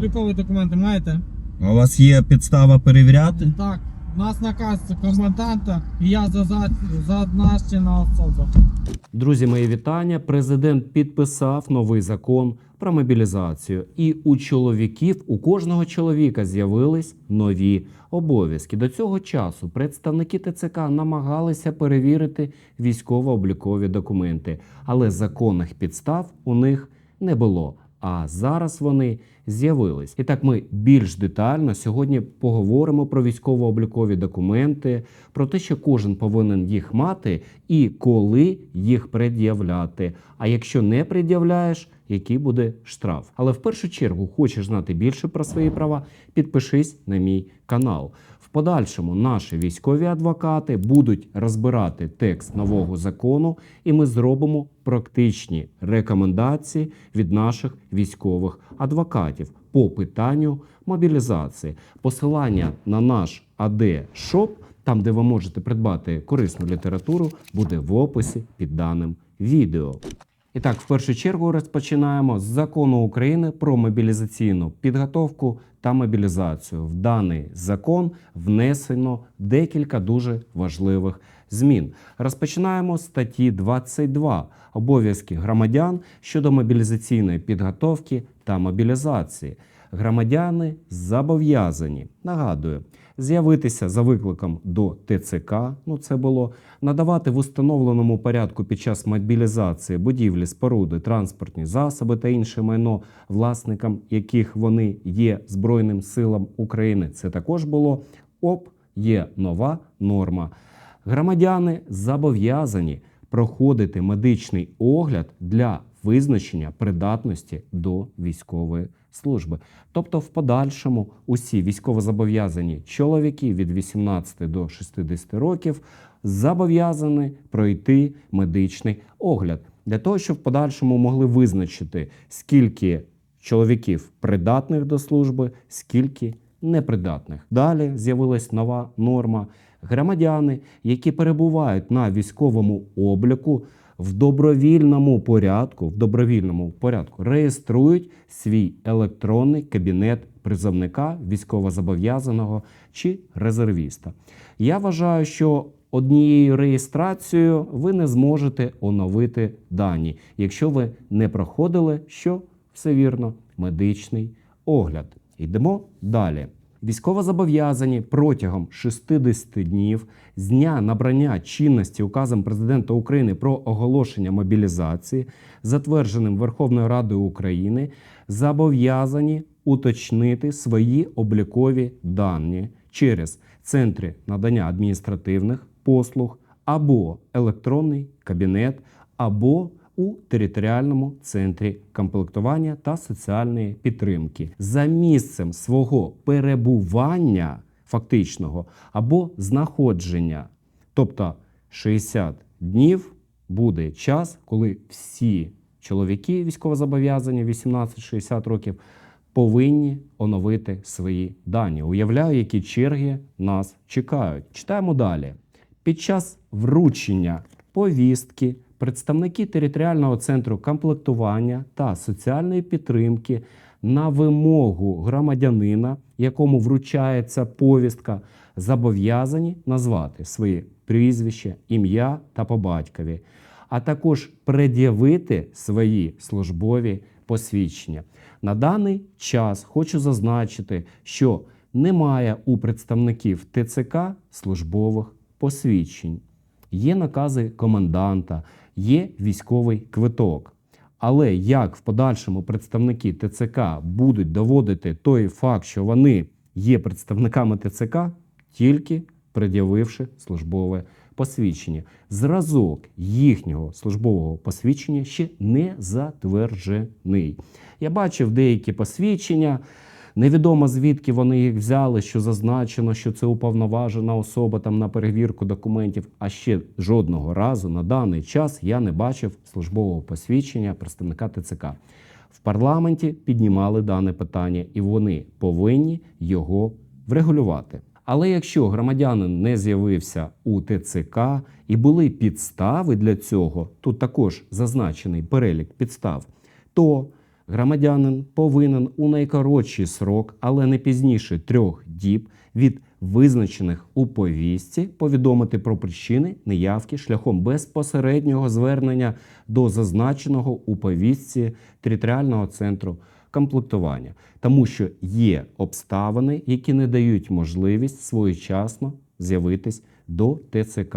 Військово-облікові документи маєте? А у вас є підстава перевіряти? Так. У нас наказ коменданта і я за, за, зазначена особа. Друзі, мої вітання. Президент підписав новий закон про мобілізацію, і у чоловіків, у кожного чоловіка з'явились нові обов'язки. До цього часу представники ТЦК намагалися перевірити військово-облікові документи, але законних підстав у них не було. А зараз вони з'явились. І так ми більш детально сьогодні поговоримо про військово-облікові документи, про те, що кожен повинен їх мати і коли їх пред'являти. А якщо не пред'являєш, який буде штраф. Але в першу чергу хочеш знати більше про свої права, підпишись на мій канал. В подальшому наші військові адвокати будуть розбирати текст нового закону, і ми зробимо практичні рекомендації від наших військових адвокатів по питанню мобілізації. Посилання на наш АД Шоп, там де ви можете придбати корисну літературу, буде в описі під даним відео. І так, в першу чергу розпочинаємо з закону України про мобілізаційну підготовку та мобілізацію. В даний закон внесено декілька дуже важливих змін. Розпочинаємо з статті 22 обов'язки громадян щодо мобілізаційної підготовки та мобілізації. Громадяни зобов'язані, нагадую, з'явитися за викликом до ТЦК, ну це було надавати в установленому порядку під час мобілізації будівлі, споруди, транспортні засоби та інше майно, власникам яких вони є Збройним силам України. Це також було ОП, є нова норма. Громадяни зобов'язані проходити медичний огляд для визначення придатності до військової служби. Тобто, в подальшому усі військовозобов'язані чоловіки від 18 до 60 років зобов'язані пройти медичний огляд для того, щоб в подальшому могли визначити, скільки чоловіків придатних до служби, скільки непридатних. Далі з'явилась нова норма. Громадяни, які перебувають на військовому обліку, в добровільному порядку, в добровільному порядку реєструють свій електронний кабінет призовника, військовозобов'язаного чи резервіста. Я вважаю, що однією реєстрацією ви не зможете оновити дані, якщо ви не проходили, що все вірно, медичний огляд. Йдемо далі. Військовозобов'язані протягом 60 днів з дня набрання чинності указом президента України про оголошення мобілізації, затвердженим Верховною Радою України, зобов'язані уточнити свої облікові дані через центри надання адміністративних послуг або електронний кабінет, або у територіальному центрі комплектування та соціальної підтримки за місцем свого перебування фактичного або знаходження. Тобто 60 днів буде час, коли всі чоловіки військовозобов'язані 18-60 років повинні оновити свої дані. Уявляю, які черги нас чекають. Читаємо далі. Під час вручення повістки представники територіального центру комплектування та соціальної підтримки на вимогу громадянина, якому вручається повістка, зобов'язані назвати своє прізвище, ім'я та по батькові, а також пред'явити свої службові посвідчення. На даний час хочу зазначити, що немає у представників ТЦК службових посвідчень. Є накази коменданта, є військовий квиток. Але як в подальшому представники ТЦК будуть доводити той факт, що вони є представниками ТЦК, тільки пред'явивши службове посвідчення. Зразок їхнього службового посвідчення ще не затверджений. Я бачив деякі посвідчення. Невідомо звідки вони їх взяли, що зазначено, що це уповноважена особа там на перевірку документів. А ще жодного разу на даний час я не бачив службового посвідчення представника ТЦК. В парламенті піднімали дане питання, і вони повинні його врегулювати. Але якщо громадянин не з'явився у ТЦК і були підстави для цього, тут також зазначений перелік підстав, то громадянин повинен у найкоротший срок, але не пізніше трьох діб від визначених у повістці повідомити про причини неявки шляхом безпосереднього звернення до зазначеного у повістці територіального центру комплектування, тому що є обставини, які не дають можливість своєчасно з'явитись до ТЦК.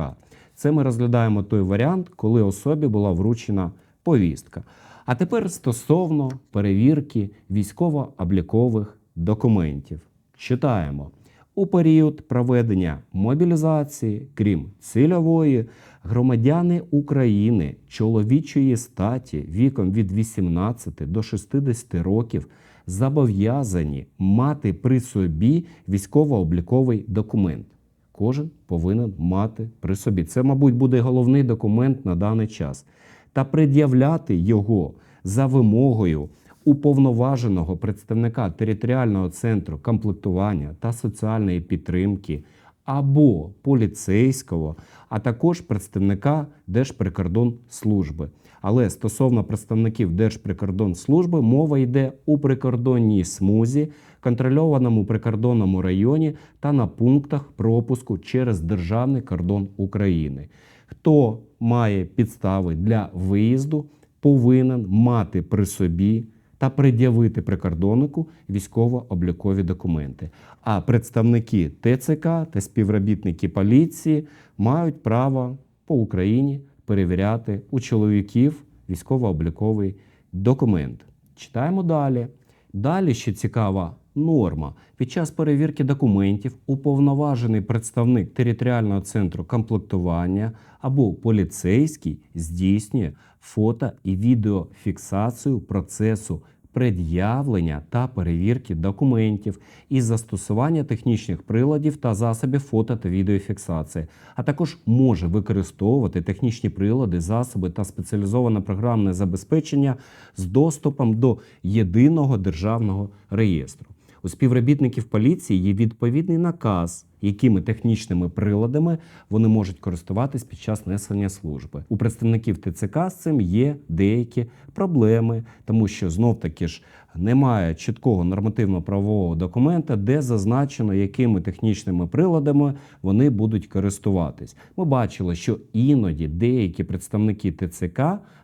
Це ми розглядаємо той варіант, коли особі була вручена повістка. А тепер стосовно перевірки військово-облікових документів. Читаємо. У період проведення мобілізації, крім цільової, громадяни України чоловічої статі віком від 18 до 60 років зобов'язані мати при собі військово-обліковий документ. Кожен повинен мати при собі. Це, мабуть, буде головний документ на даний час. Та пред'являти його за вимогою уповноваженого представника територіального центру комплектування та соціальної підтримки або поліцейського, а також представника Держприкордонслужби. Але стосовно представників Держприкордонслужби мова йде у прикордонній смузі, контрольованому прикордонному районі та на пунктах пропуску через державний кордон України. Хто має підстави для виїзду, повинен мати при собі та пред'явити прикордоннику військово-облікові документи. А представники ТЦК та співробітники поліції мають право по Україні перевіряти у чоловіків військово-обліковий документ. Читаємо далі. Далі ще цікава норма. Під час перевірки документів уповноважений представник територіального центру комплектування або поліцейський здійснює фото і відеофіксацію процесу пред'явлення та перевірки документів із застосування технічних приладів та засобів фото та відеофіксації, а також може використовувати технічні прилади, засоби та спеціалізоване програмне забезпечення з доступом до єдиного державного реєстру. У співробітників поліції є відповідний наказ, якими технічними приладами вони можуть користуватись під час несення служби. У представників ТЦК з цим є деякі проблеми, тому що знов таки ж немає чіткого нормативно-правового документа, де зазначено, якими технічними приладами вони будуть користуватись. Ми бачили, що іноді деякі представники ТЦК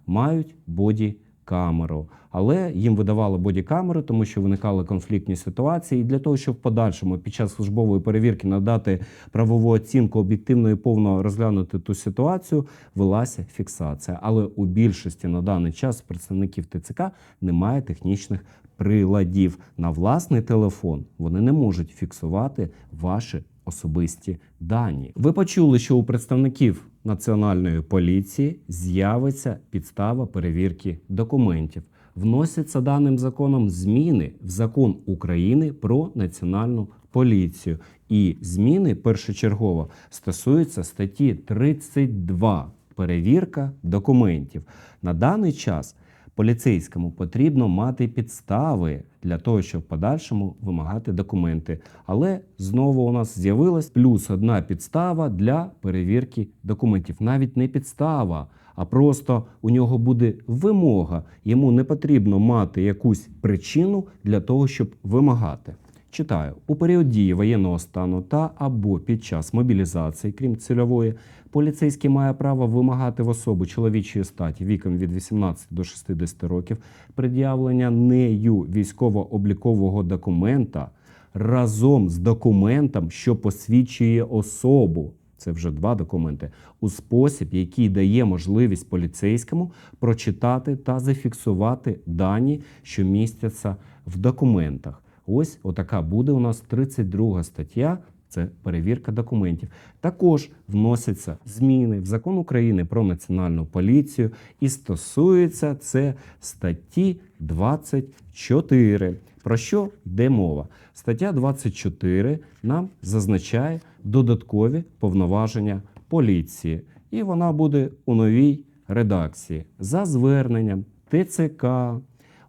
мають боді камеру, але їм видавали бодікамери, тому що виникали конфліктні ситуації. І для того, щоб в подальшому під час службової перевірки надати правову оцінку об'єктивно і повно розглянути ту ситуацію, велася фіксація. Але у більшості на даний час представників ТЦК немає технічних приладів на власний телефон. Вони не можуть фіксувати ваші особисті дані. Ви почули, що у представників національної поліції з'явиться підстава перевірки документів. Вносяться даним законом зміни в закон України про національну поліцію. І зміни першочергово стосуються статті 32 перевірка документів. На даний час поліцейському потрібно мати підстави для того, щоб в подальшому вимагати документи. Але знову у нас з'явилась плюс одна підстава для перевірки документів. Навіть не підстава, а просто у нього буде вимога. Йому не потрібно мати якусь причину для того, щоб вимагати. Читаю у період дії воєнного стану та або під час мобілізації, крім цільової, поліцейський має право вимагати в особи чоловічої статі віком від 18 до 60 років пред'явлення нею військово-облікового документа разом з документом, що посвідчує особу. Це вже два документи у спосіб, який дає можливість поліцейському прочитати та зафіксувати дані, що містяться в документах. Ось отака буде у нас 32 стаття. Це перевірка документів. Також вносяться зміни в закон України про національну поліцію і стосується це статті 24. Про що йде мова? Стаття 24 нам зазначає додаткові повноваження поліції, і вона буде у новій редакції за зверненням ТЦК,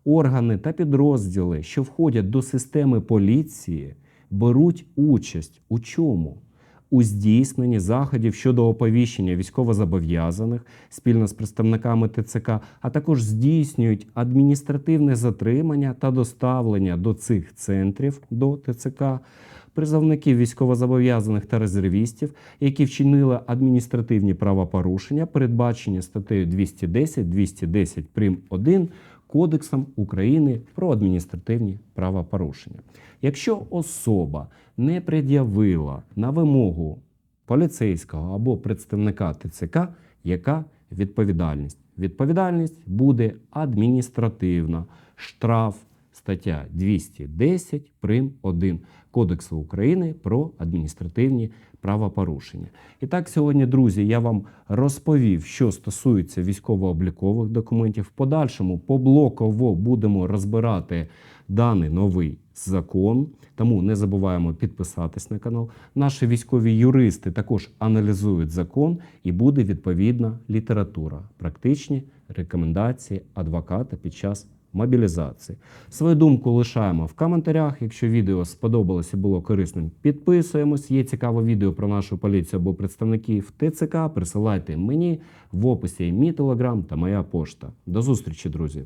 органи та підрозділи, що входять до системи поліції, беруть участь у чому? у здійсненні заходів щодо оповіщення військовозобов'язаних спільно з представниками ТЦК, а також здійснюють адміністративне затримання та доставлення до цих центрів до ТЦК призовників військовозобов'язаних та резервістів, які вчинили адміністративні правопорушення, передбачені статтею 210, 210 прим. 1 Кодексом України про адміністративні правопорушення. Якщо особа не пред'явила на вимогу поліцейського або представника ТЦК, яка відповідальність? Відповідальність буде адміністративна, штраф, стаття 210 прим. 1 Кодексу України про адміністративні правопорушення. І так, сьогодні, друзі, я вам розповів, що стосується військово-облікових документів. В подальшому поблоково будемо розбирати даний новий закон. Тому не забуваємо підписатись на канал. Наші військові юристи також аналізують закон і буде відповідна література, практичні рекомендації адвоката під час мобілізації. Свою думку лишаємо в коментарях. Якщо відео сподобалося і було корисним, підписуємось. Є цікаве відео про нашу поліцію або представників ТЦК. Присилайте мені в описі мій телеграм та моя пошта. До зустрічі, друзі!